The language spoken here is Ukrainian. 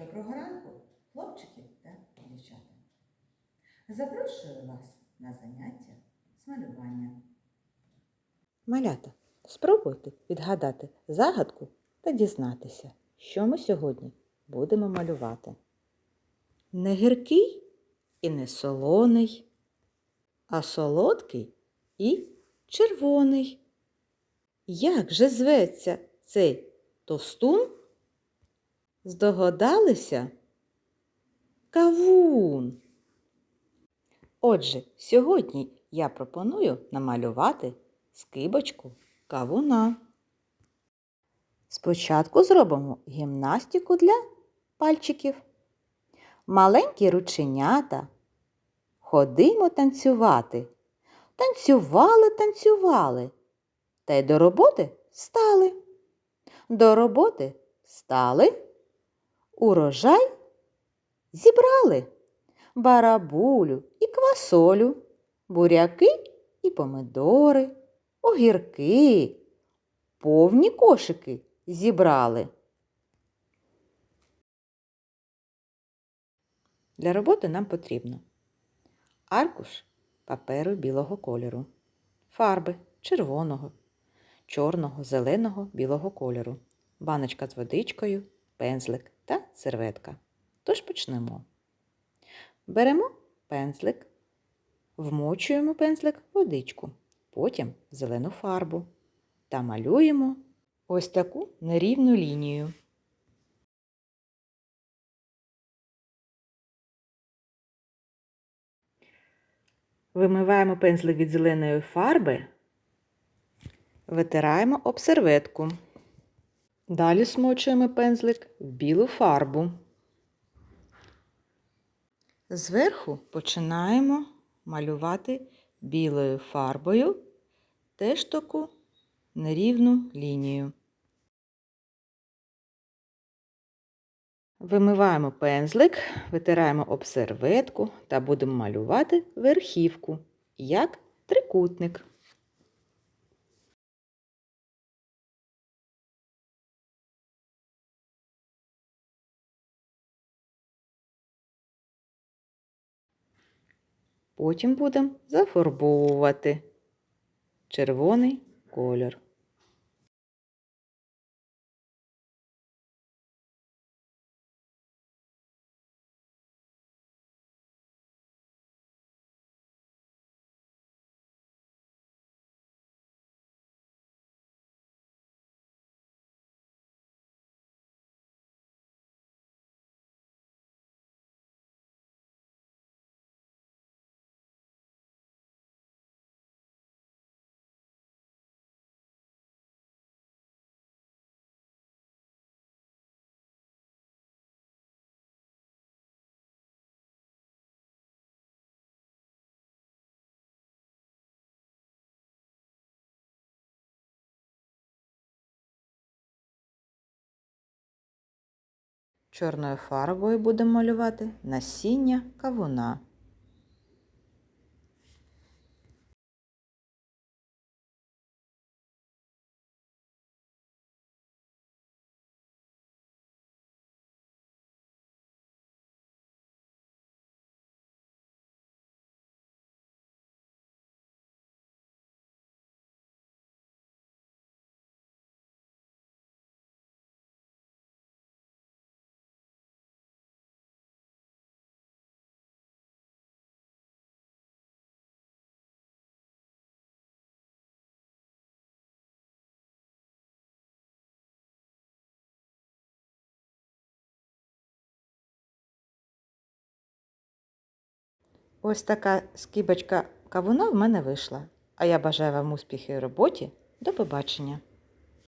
Доброго ранку, хлопчики та дівчата. Запрошую вас на заняття з малювання. Малята, спробуйте відгадати загадку та дізнатися, що ми сьогодні будемо малювати. Не гіркий і не солоний, а солодкий і червоний. Як же зветься цей товстун? Здогадалися? Кавун. Отже, сьогодні я пропоную намалювати скибочку кавуна. Спочатку зробимо гімнастику для пальчиків. Маленькі рученята. Ходимо танцювати. Танцювали, танцювали. Та й до роботи стали. До роботи стали. Урожай зібрали. Барабулю і квасолю, буряки і помидори, огірки, повні кошики зібрали. Для роботи нам потрібно аркуш паперу білого кольору, фарби червоного, чорного, зеленого, білого кольору, баночка з водичкою, пензлик та серветка. Тож почнемо. Беремо пензлик, вмочуємо пензлик в водичку, потім в зелену фарбу та малюємо ось таку нерівну лінію. Вимиваємо пензлик від зеленої фарби, витираємо об серветку. Далі смочуємо пензлик в білу фарбу. Зверху починаємо малювати білою фарбою теж таку нерівну лінію. Вимиваємо пензлик, витираємо об серветку та будемо малювати верхівку, як трикутник. Потім будемо зафарбовувати червоний колір. Чорною фарбою будемо малювати насіння кавуна. Ось така скибочка кавуна в мене вийшла. А я бажаю вам успіхів у роботі. До побачення!